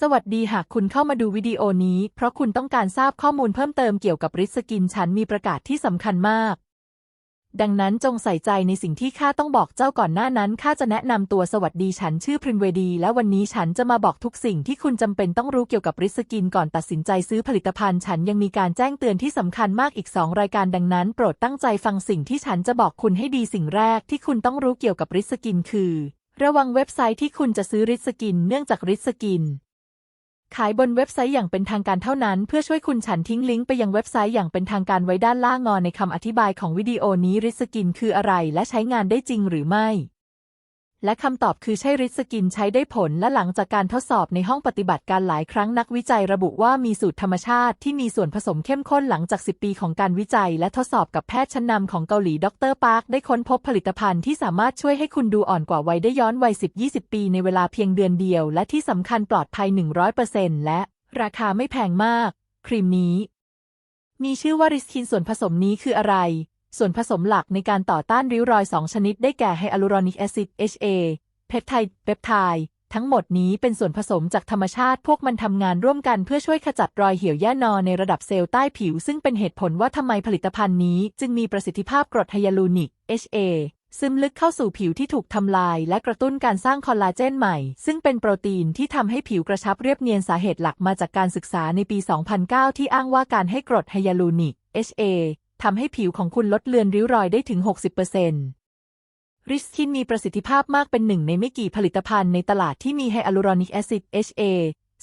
สวัสดีหากคุณเข้ามาดูวิดีโอนี้ เพราะคุณต้องการทราบข้อมูลเพิ่มเติมเกี่ยวกับริสกินฉันมีประกาศที่สำคัญมาก ดังนั้นจงใส่ใจในสิ่งที่ข้าต้องบอกเจ้าก่อนหน้านั้นข้าจะแนะนำตัวสวัสดีฉันชื่อพริมเวดี และวันนี้ฉันจะมาบอกทุกสิ่งที่คุณจำเป็นต้องรู้เกี่ยวกับริสกินก่อนตัดสินใจซื้อผลิตภัณฑ์ฉันยังมีการแจ้งเตือนที่สำคัญมากอีก 2 รายการดังนั้น โปรดตั้งใจฟังสิ่งที่ฉันจะบอกคุณให้ดีสิ่งแรกที่คุณต้องรู้เกี่ยวกับริสกินคือ ระวังเว็บไซต์ที่คุณจะซื้อริสกิน เนื่องจากริสกิน ขายบนเว็บไซต์อย่างเป็นทางการเท่านั้น เพื่อช่วยคุณฉันทิ้งลิงก์ไปยังเว็บไซต์อย่างเป็นทางการไว้ด้านล่างงอในคำอธิบายของวิดีโอนี้ริสกินคืออะไรและใช้งานได้จริงหรือไม่ และคำตอบคือใช่ริสกินใช้ได้ผลและหลังจากการทดสอบในห้องปฏิบัติการหลายครั้งนักวิจัยระบุว่ามีสูตรธรรมชาติที่มีส่วนผสมเข้มข้นหลังจาก 10 ปีของการวิจัย และทดสอบกับแพทย์ชั้นนำของเกาหลีดรปาร์คได้ค้นพบผลิตภัณฑ์ที่สามารถช่วยให้คุณดูอ่อนกว่าวัยได้ย้อนวัย 10-20 ปีในเวลาเพียงเดือนเดียว และที่สำคัญปลอดภัย 100%และราคาไม่แพงมาก ครีมนี้ มีชื่อว่าริสคินส่วนผสมนี้คืออะไร ส่วนผสมหลักในการต่อต้านริ้วรอย 2 ชนิดได้แก่ไฮอะลูรอนิกแอซิด HA เพปไทด์เปปไทด์ทั้งหมดนี้เป็นส่วนผสมจากธรรมชาติพวกมันทำงานร่วมกันเพื่อช่วยขจัดรอยเหี่ยวแย่นอในระดับเซลล์ใต้ผิว ซึ่งเป็นเหตุผลว่าทำไมผลิตภัณฑ์นี้จึงมีประสิทธิภาพกรดไฮยาลูนิก HA ซึมลึกเข้าสู่ผิวที่ถูกทำลายและกระตุ้นการสร้างคอลลาเจนใหม่ ซึ่งเป็นโปรตีนที่ทำให้ผิวกระชับเรียบเนียนสาเหตุหลักมาจากการศึกษาในปี 2009 ที่อ้างว่าการให้กรดไฮยาลูนิก HA ทำให้ผิวของคุณลดเลือนริ้วรอยได้ถึง 60%ริสคินมีประสิทธิภาพมากเป็นหนึ่งในไม่กี่ผลิตภัณฑ์ในตลาดที่มีไฮอะลูรอนิกแอซิด HA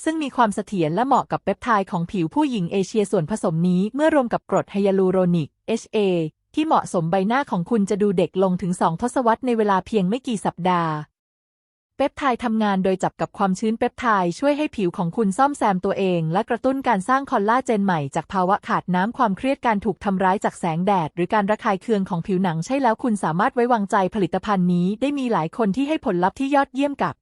ซึ่งมีความเสถียรและเหมาะกับเปปไทด์ของผิวผู้หญิงเอเชียส่วนผสมนี้เมื่อรวมกับกรดไฮยาลูโรนิก HA ที่เหมาะสมใบหน้าของคุณจะดูเด็กลงถึง 2 ทศวรรษในเวลาเพียงไม่กี่สัปดาห์ เปปไทด์ทำงานโดยจับกับความชื้นเปปไทด์ช่วยให้ผิวของคุณซ่อมแซมตัวเอง และกระตุ้นการสร้างคอลลาเจนใหม่จากภาวะขาดน้ำความเครียดการถูกทำร้ายจากแสงแดด หรือการระคายเคืองของผิวหนังใช่แล้วคุณสามารถไว้วางใจผลิตภัณฑ์นี้ได้มีหลายคนที่ให้ผลลัพธ์ที่ยอดเยี่ยมกับ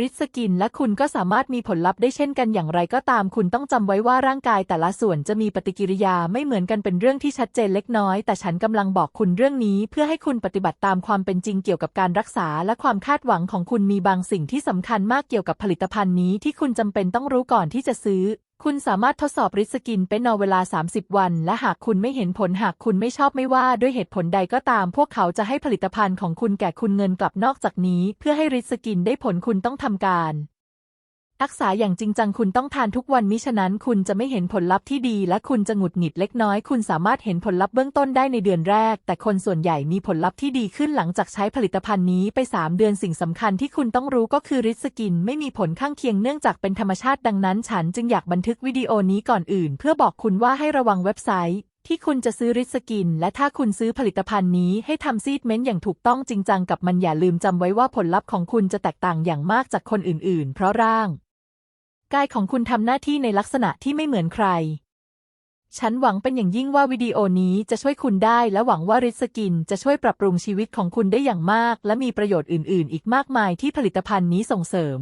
ริสกินและคุณก็สามารถมีผลลัพธ์ได้เช่นกันอย่างไรก็ตาม คุณต้องจำไว้ว่าร่างกายแต่ละส่วนจะมีปฏิกิริยาไม่เหมือนกันเป็นเรื่องที่ชัดเจนเล็กน้อย แต่ฉันกำลังบอกคุณเรื่องนี้ เพื่อให้คุณปฏิบัติตามความเป็นจริงเกี่ยวกับการรักษา และความคาดหวังของคุณมีบางสิ่งที่สำคัญมากเกี่ยวกับผลิตภัณฑ์นี้ที่คุณจำเป็นต้องรู้ก่อนที่จะซื้อคุณสามารถทดสอบริสกินเป็นนอเวลา 30 วัน และหากคุณไม่เห็นผลหากคุณไม่ชอบไม่ว่าด้วยเหตุผลใดก็ตาม พวกเขาจะให้ผลิตภัณฑ์ของคุณแก่คุณเงินกลับนอกจากนี้ เพื่อให้ริสกินได้ผลคุณต้องทำการ รักษาอย่างจริงจังคุณต้องทานทุกวันมิฉะนั้นคุณจะไม่เห็นผลลัพธ์ที่ดี และคุณจะหงุดหงิดเล็กน้อย คุณสามารถเห็นผลลัพธ์เบื้องต้นได้ในเดือนแรก แต่คนส่วนใหญ่มีผลลัพธ์ที่ดีขึ้นหลังจากใช้ผลิตภัณฑ์นี้ไป 3 เดือนสิ่งสำคัญที่คุณต้องรู้ก็คือริสกิน ไม่มีผลข้างเคียงเนื่องจากเป็นธรรมชาติดังนั้น ฉันจึงอยากบันทึกวิดีโอนี้ก่อนอื่น เพื่อบอกคุณว่าให้ระวังเว็บไซต์ที่คุณจะซื้อริสกิน และถ้าคุณซื้อผลิตภัณฑ์นี้ให้ทำซีดเมนต์อย่างถูกต้องจริงจังกับมันอย่าลืมจำไว้ว่าผลลัพธ์ของคุณจะแตกต่างอย่างมากจากคนอื่น ๆ เพราะร่าง กายของคุณทำหน้าที่ในลักษณะที่ไม่เหมือนใคร ฉันหวังเป็นอย่างยิ่งว่าวิดีโอนี้จะช่วยคุณได้และหวังว่าริสกินจะช่วยปรับปรุงชีวิตของคุณได้อย่างมาก และมีประโยชน์อื่น ๆ อีกมากมายที่ผลิตภัณฑ์นี้ส่งเสริม